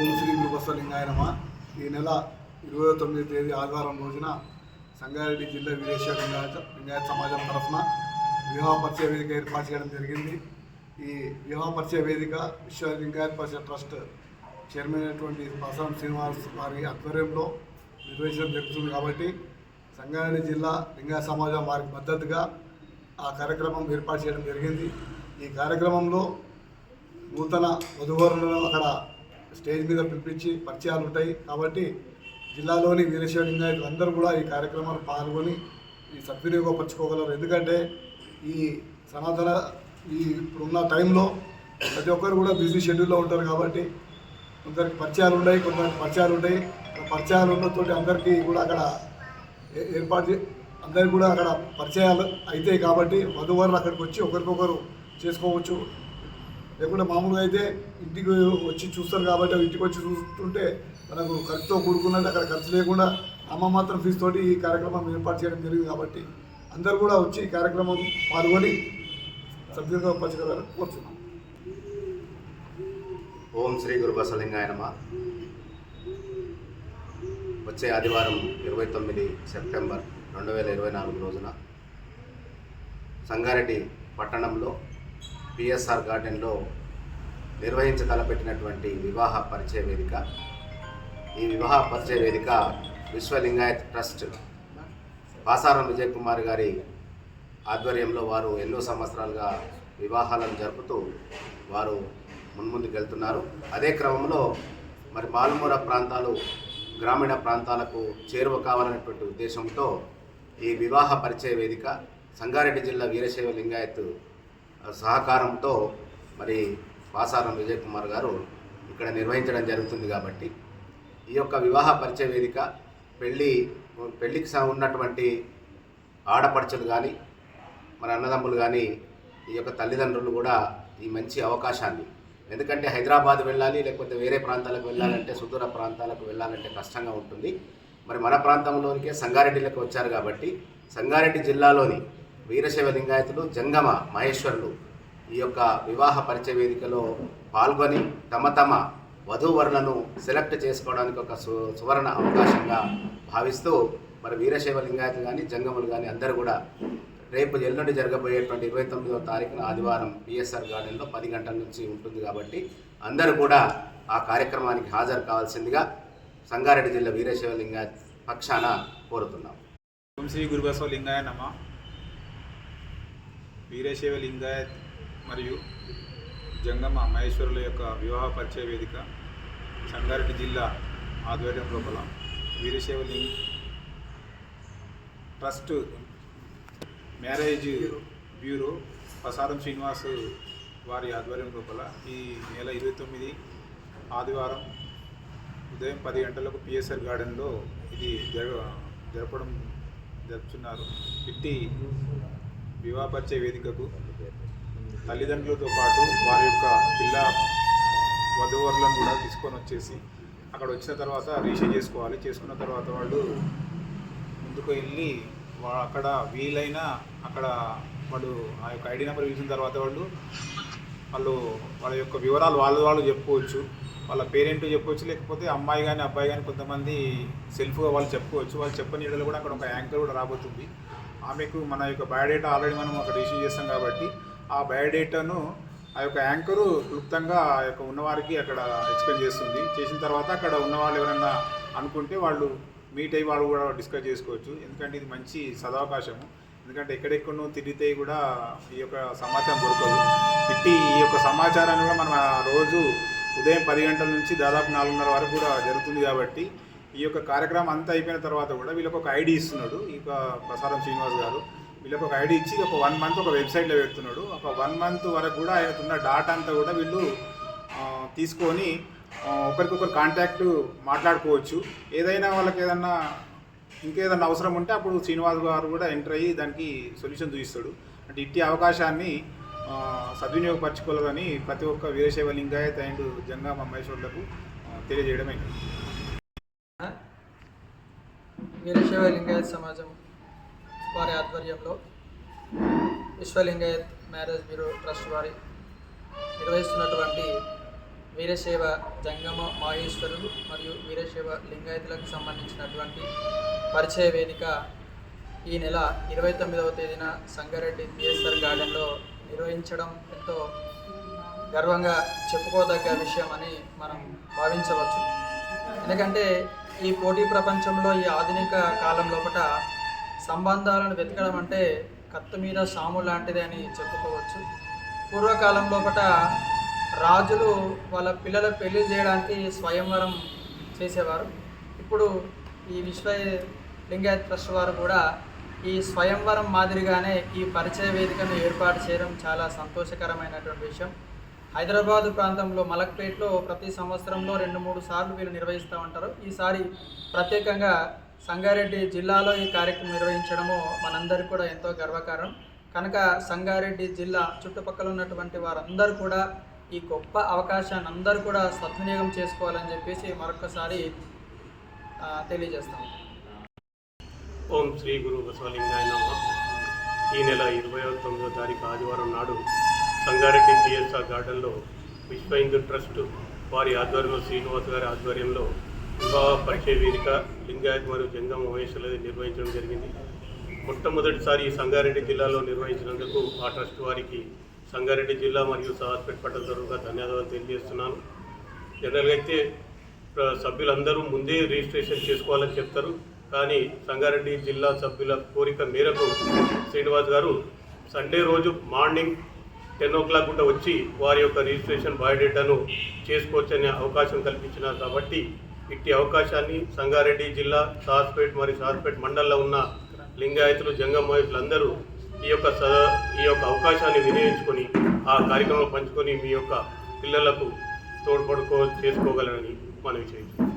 గురుబస్వ లింగాయనమ ఈ నెల ఇరవై తొమ్మిది తేదీ ఆదివారం రోజున సంగారెడ్డి జిల్లా విదేశీయ లింగాయత లింగాయత సమాజం తరఫున వివాహ పరిచయ వేదిక ఏర్పాటు చేయడం జరిగింది. ఈ వివాహ పరిచయ వేదిక విశ్వ లింగాయత పరిచయ ట్రస్ట్ చైర్మన్ అయినటువంటి ప్రసాద్ శ్రీనివాస్ వారి ఆధ్వర్యంలో నిర్వహించడం జరుగుతుంది కాబట్టి సంగారెడ్డి జిల్లా లింగాయత సమాజం వారికి మద్దతుగా ఆ కార్యక్రమం ఏర్పాటు చేయడం జరిగింది. ఈ కార్యక్రమంలో నూతన వధువరులను అక్కడ స్టేజ్ మీద పిలిపించి పరిచయాలు ఉంటాయి. కాబట్టి జిల్లాలోని వీరేశ్వర లింగాయతులు అందరూ కూడా ఈ కార్యక్రమాలు పాల్గొని ఈ సద్వినియోగపరచుకోగలరు. ఎందుకంటే ఈ సనాతన ఈ ఇప్పుడున్న టైంలో ప్రతి ఒక్కరు కూడా బిజీ షెడ్యూల్లో ఉంటారు కాబట్టి కొందరికి పరిచయాలు ఉన్నాయి కొందరికి పరిచయాలు ఉంటాయి. పరిచయాలు ఉన్నతోటి అందరికీ కూడా అక్కడ ఏ- ఏర్పాటు చే- అందరికి కూడా అక్కడ పరిచయాలు అవుతాయి కాబట్టి వధువరులు అక్కడికి వచ్చి ఒకరికొకరు చేసుకోవచ్చు. లేకుంటే మామూలుగా అయితే ఇంటికి వచ్చి చూస్తారు కాబట్టి ఇంటికి వచ్చి చూస్తుంటే మనకు ఖర్చుతో కూడుకున్నది అక్కడ ఖర్చు లేకుండా అమ్మ మాత్రం ఫీజు తోటి ఈ కార్యక్రమం ఏర్పాటు చేయడం జరిగింది కాబట్టి అందరూ కూడా వచ్చి ఈ కార్యక్రమం పాల్గొని సభ్యులుగా పంచగలరని కోరుతున్నాం ఓం శ్రీ గురు బసలింగాయనమ వచ్చే ఆదివారం ఇరవై తొమ్మిది సెప్టెంబర్ రెండు వేల ఇరవై నాలుగు రోజున సంగారెడ్డి పట్టణంలో పిఎస్ఆర్ గార్డెన్లో నిర్వహించ తలపెట్టినటువంటి వివాహ పరిచయ వేదిక. ఈ వివాహ పరిచయ వేదిక విశ్వలింగాయత్ ట్రస్ట్ పాసారం విజయ్ కుమార్ గారి ఆధ్వర్యంలో వారు ఎన్నో సంవత్సరాలుగా వివాహాలను జరుపుతూ వారు మున్ముందుకు వెళ్తున్నారు అదే క్రమంలో మరి మాలుమూర ప్రాంతాలు గ్రామీణ ప్రాంతాలకు చేరువ కావాలనేటువంటి ఉద్దేశంతో ఈ వివాహ పరిచయ వేదిక సంగారెడ్డి జిల్లా వీరశైవ లింగాయత్ సహకారంతో మరి పాసారం విజయ్ కుమార్ గారు ఇక్కడ నిర్వహించడం జరుగుతుంది కాబట్టి ఈ యొక్క వివాహ పరిచయ వేదిక పెళ్ళి పెళ్ళికి ఉన్నటువంటి ఆడపడుచులు కానీ మన అన్నదమ్ములు కానీ ఈ యొక్క తల్లిదండ్రులు కూడా ఈ మంచి అవకాశాన్ని ఎందుకంటే హైదరాబాద్ వెళ్ళాలి లేకపోతే వేరే ప్రాంతాలకు వెళ్ళాలంటే సుదూర ప్రాంతాలకు వెళ్ళాలంటే కష్టంగా ఉంటుంది. మరి మన ప్రాంతంలోనికే సంగారెడ్డిలకు వచ్చారు కాబట్టి సంగారెడ్డి జిల్లాలోని వీరశైవ లింగాయతులు జంగమ మహేశ్వరులు ఈ యొక్క వివాహ పరిచయ వేదికలో పాల్గొని తమ తమ వధూవరులను సెలెక్ట్ చేసుకోవడానికి ఒక సు సువర్ణ అవకాశంగా భావిస్తూ మరి వీరశైవ లింగాయతులు కానీ జంగములు కానీ అందరూ కూడా రేపు ఎల్లుండి జరగబోయేటువంటి ఇరవై తొమ్మిదవ తారీఖున ఆదివారం పిఎస్ఆర్ గార్డెన్లో పది గంటల నుంచి ఉంటుంది కాబట్టి అందరూ కూడా ఆ కార్యక్రమానికి హాజరు కావాల్సిందిగా సంగారెడ్డి జిల్లా వీరశైవ లింగాయత్ పక్షాన కోరుతున్నాం. శ్రీ గురుబసవ లింగాయ నమ. వీరశైవ లింగాయత్ మరియు జంగమ మహేశ్వరుల యొక్క వివాహ పరిచయ వేదిక సంగారెడ్డి జిల్లా ఆధ్వర్యం లోపల Veerashaiva Ling trust marriage bureau Prasadam Srinivas వారి ఆధ్వర్యం లోపల ఈ నెల ఇరవై తొమ్మిది ఆదివారం ఉదయం పది గంటలకు పిఎస్ఆర్ గార్డెన్లో ఇది జరగ జరపడం జరుపుతున్నారు. ఇట్టి వివాహపరిచే వేదికకు తల్లిదండ్రులతో పాటు వారి యొక్క పిల్ల వధువరులను కూడా తీసుకొని వచ్చేసి అక్కడ వచ్చిన తర్వాత రిజిస్టర్ చేసుకోవాలి. చేసుకున్న తర్వాత వాళ్ళు ముందుకు వెళ్ళి వా- అక్కడ వీలైన అక్కడ వాళ్ళు ఆ యొక్క ఐడి నెంబర్ ఇచ్చిన తర్వాత వాళ్ళు వాళ్ళు వాళ్ళ యొక్క వివరాలు వాళ్ళ వాళ్ళు చెప్పుకోవచ్చు. వాళ్ళ పేరెంట్ చెప్పవచ్చు లేకపోతే అమ్మాయి కానీ అబ్బాయి కానీ కొంతమంది సెల్ఫ్గా వాళ్ళు చెప్పుకోవచ్చు. వాళ్ళు చెప్పని కూడా అక్కడ ఒక యాంకర్ కూడా రాబోతుంది. ఆమెకు మన యొక్క బయోడేటా ఆల్రెడీ మనం అక్కడ రిసీవ్ చేస్తాం కాబట్టి ఆ బయోడేటాను ఆ యొక్క యాంకరు క్లుప్తంగా ఆ యొక్క ఉన్నవారికి అక్కడ ఎక్స్ప్లెయిన్ చేస్తుంది. చేసిన తర్వాత అక్కడ ఉన్నవాళ్ళు ఎవరైనా అనుకుంటే వాళ్ళు మీట్ అయ్యి వాళ్ళు కూడా డిస్కస్ చేసుకోవచ్చు. ఎందుకంటే ఇది మంచి సదవకాశము. ఎందుకంటే ఎక్కడెక్కడో తిరిగితే కూడా ఈ యొక్క సమాచారం దొరకదు. ఇట్టి ఈ యొక్క సమాచారాన్ని కూడా మనం ఆ రోజు ఉదయం పది గంటల నుంచి దాదాపు నాలుగున్నర వరకు కూడా జరుగుతుంది కాబట్టి ఈ యొక్క కార్యక్రమం అంతా అయిపోయిన తర్వాత కూడా వీళ్ళకి ఒక ఐడి ఇస్తున్నాడు. ఈ ప్రసారం శ్రీనివాస్ గారు. వీళ్ళకి ఒక ఐడి ఇచ్చి ఒక వన్ మంత్ ఒక వెబ్సైట్లో పెడుతున్నాడు. ఒక వన్ మంత్ వరకు కూడా ఆయనకున్న డాటా అంతా కూడా వీళ్ళు తీసుకొని ఒకరికొకరు కాంటాక్ట్ మాట్లాడుకోవచ్చు. ఏదైనా వాళ్ళకి ఏదన్నా ఇంకేదన్నా అవసరం ఉంటే అప్పుడు శ్రీనివాస్ గారు కూడా ఎంటర్ అయ్యి దానికి సొల్యూషన్ చూపిస్తాడు. అంటే ఇట్టి అవకాశాన్ని సద్వినియోగపరచుకోవాలని ప్రతి ఒక్క వీరశైవ లింగాయత్ అండ్ జంగా మహేశ్వరులకు తెలియజేయడమే. వీరశైవ లింగాయత్ సమాజం వారి ఆధ్వర్యంలో విశ్వలింగాయత్ మ్యారేజ్ బ్యూరో ట్రస్ట్ వారి నిర్వహిస్తున్నటువంటి వీరశైవ జంగమ మాహేశ్వరులు మరియు వీరశైవ లింగాయతులకు సంబంధించినటువంటి పరిచయ వేదిక ఈ నెల ఇరవై తొమ్మిదవ తేదీన సంగారెడ్డి పిఎస్ఆర్ గార్డెన్లో నిర్వహించడం ఎంతో గర్వంగా చెప్పుకోదగ్గ విషయం అని మనం భావించవచ్చు. ఎందుకంటే ఈ పోటీ ప్రపంచంలో ఈ ఆధునిక కాలం లోపల సంబంధాలను వెతకడం అంటే కత్తి మీద సాము లాంటిది అని చెప్పుకోవచ్చు. పూర్వకాలం లోపల రాజులు వాళ్ళ పిల్లల పెళ్ళి చేయడానికి స్వయంవరం చేసేవారు. ఇప్పుడు ఈ విశ్వ లింగాయత్ ట్రస్ట్ వారు కూడా ఈ స్వయంవరం మాదిరిగానే ఈ పరిచయ వేదికను ఏర్పాటు చేయడం చాలా సంతోషకరమైనటువంటి విషయం. హైదరాబాద్ ప్రాంతంలో మలక్పేట్లో ప్రతి సంవత్సరంలో రెండు మూడు సార్లు వీళ్ళు నిర్వహిస్తూ ఉంటారు. ఈసారి ప్రత్యేకంగా సంగారెడ్డి జిల్లాలో ఈ కార్యక్రమం నిర్వహించడము మనందరికీ కూడా ఎంతో గర్వకారణం. కనుక సంగారెడ్డి జిల్లా చుట్టుపక్కల ఉన్నటువంటి వారందరూ కూడా ఈ గొప్ప అవకాశాన్ని అందరూ కూడా సద్వినియోగం చేసుకోవాలని చెప్పేసి మరొకసారి తెలియజేస్తాం. ఓం శ్రీ గురు బసవలింగాయ ఈ నెల ఇరవై తొమ్మిదో తారీఖు ఆదివారం నాడు సంగారెడ్డి పిఎస్ఆర్ గార్డెన్లో విశ్వ హిందూ ట్రస్ట్ వారి ఆధ్వర్యంలో శ్రీనివాస్ గారి ఆధ్వర్యంలో వివాహ పరిచయ వేదిక లింగాయత్ మరియు జంగమ మహేశ్వరులది నిర్వహించడం జరిగింది. మొట్టమొదటిసారి సంగారెడ్డి జిల్లాలో నిర్వహించినందుకు ఆ ట్రస్ట్ వారికి సంగారెడ్డి జిల్లా మరియు సహాస్పేట పట్టణ తరఫుగా ధన్యవాదాలు తెలియజేస్తున్నాను. జనరల్గా అయితే సభ్యులందరూ ముందే రిజిస్ట్రేషన్ చేసుకోవాలని చెప్తారు. కానీ సంగారెడ్డి జిల్లా సభ్యుల కోరిక మేరకు శ్రీనివాస్ గారు సండే రోజు మార్నింగ్ టెన్ ఓ క్లాక్ కూడా వచ్చి వారి యొక్క రిజిస్ట్రేషన్ బయోడేటాను చేసుకోవచ్చనే అవకాశం కల్పించినారు కాబట్టి ఇట్టి అవకాశాన్ని సంగారెడ్డి జిల్లా సాస్పేట్ మరియు సాస్పేట్ మండలంలో ఉన్న లింగాయతులు జంగమాయుతులు అందరూ ఈ యొక్క ఈ యొక్క అవకాశాన్ని వినియోగించుకొని ఆ కార్యక్రమంలో పంచుకొని మీ యొక్క పిల్లలకు తోడ్పడుకో చేసుకోగలరని మనవి చేయించారు